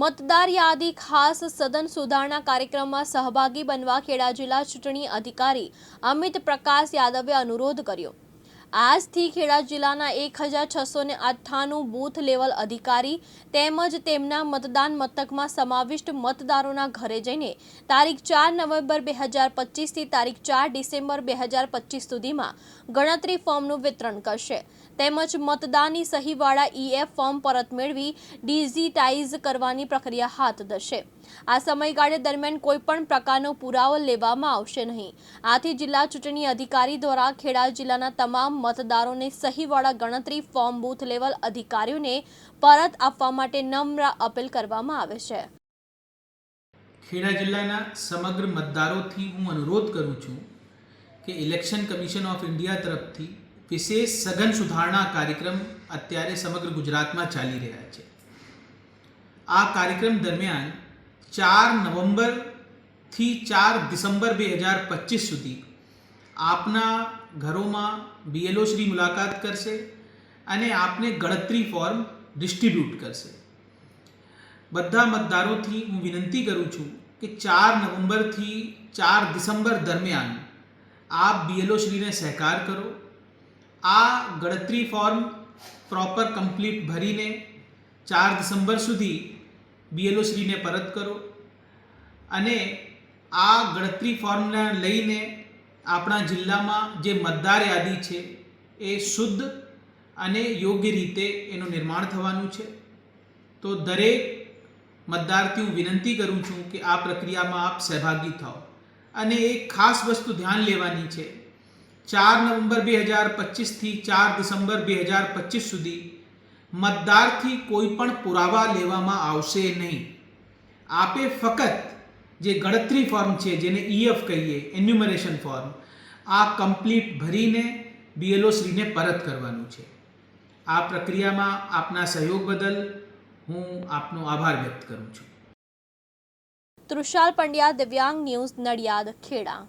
મતદાર યાદી ખાસ સદન સુધારણા કાર્યક્રમમાં સહભાગી બનવા ખેડા જિલ્લા ચૂંટણી અધિકારી અમિત પ્રકાશ યાદવે અનુરોધ કર્યો. આજથી ખેડા જિલ્લાના એક હજાર છસો ને અઠ્ઠાણું બૂથ લેવલ અધિકારી તેમજ તેમના મતદાન મથકમાં સમાવિષ્ટ મતદારોના ઘરે જઈને તારીખ ચાર નવેમ્બર બે હજાર પચીસથી તારીખ ચાર ડિસેમ્બર બે હજાર પચીસ સુધીમાં ગણતરી ફોર્મનું વિતરણ કરશે. તેમજ મતદાનની સહીવાળા ઈએફ ફોર્મ પરત મેળવી ડિજિટાઇઝ કરવાની પ્રક્રિયા હાથ ધરશે. આ સમયગાળે દરમિયાન કોઈપણ પ્રકારનો પુરાવો લેવામાં આવશે નહીં. આથી જિલ્લા ચૂંટણી અધિકારી દ્વારા ખેડા જિલ્લાના તમામ મતદારોને સહીવાળા ગણતરી ફોર્મ બૂથ લેવલ અધિકારીઓને પરત આપવા માટે નમ્ર અપીલ કરવામાં આવે છે. ખેડા જિલ્લાના સમગ્ર મતદારોથી હું અનુરોધ કરું છું કે ઇલેક્શન કમિશન ઓફ ઇન્ડિયા તરફથી વિશેષ સઘન સુધારણા કાર્યક્રમ અત્યારે સમગ્ર ગુજરાતમાં ચાલી રહ્યા છે. આ કાર્યક્રમ દરમિયાન ચાર નવેમ્બરથી ચાર ડિસેમ્બર બે હજાર પચીસ સુધી આપના ઘરોમાં બીએલઓ શ્રી મુલાકાત કરશે અને આપને ગણતરી ફોર્મ ડિસ્ટ્રીબ્યુટ કરશે. બધા મતદારોથી હું વિનંતી કરું છું કે ચાર નવેમ્બરથી ચાર ડિસેમ્બર દરમિયાન આપ બીએલઓ શ્રીને સહકાર કરો. આ ગણતરી ફોર્મ પ્રોપર કમ્પ્લીટ ભરીને ચાર ડિસેમ્બર સુધી બીએલઓ શ્રીને પરત કરો. અને આ ગણતરી ફોર્મને લઈને આપણા જિલ્લામાં જે મતદાર યાદી છે એ શુદ્ધ અને યોગ્ય રીતે એનું નિર્માણ થવાનું છે. તો દરેક મતદારથી હું વિનંતી કરું છું કે આ પ્રક્રિયામાં આપ સહભાગી થાઓ. અને એક ખાસ વસ્તુ ધ્યાન લેવાની છે. ચાર નવેમ્બર બે હજાર પચીસથી ચાર ડિસેમ્બર બે હજાર પચીસ સુધી મતદારથી કોઈ પણ પુરાવા લેવામાં આવશે નહીં. આપે ફક્ત જે ગણતરી ફોર્મ છે, જેને ઈએફ કહીએ એન્યુમરેશન ફોર્મ આ કમ્પ્લીટ ભરીને બીએલઓ શ્રીને પરત કરવાનું છે. આ પ્રક્રિયામાં આપના સહયોગ બદલ હું આપનો આભાર વ્યક્ત કરું છું. તૃષાલ પંડ્યા, દિવ્યાંગ ન્યૂઝ નડિયાદ, ખેડા.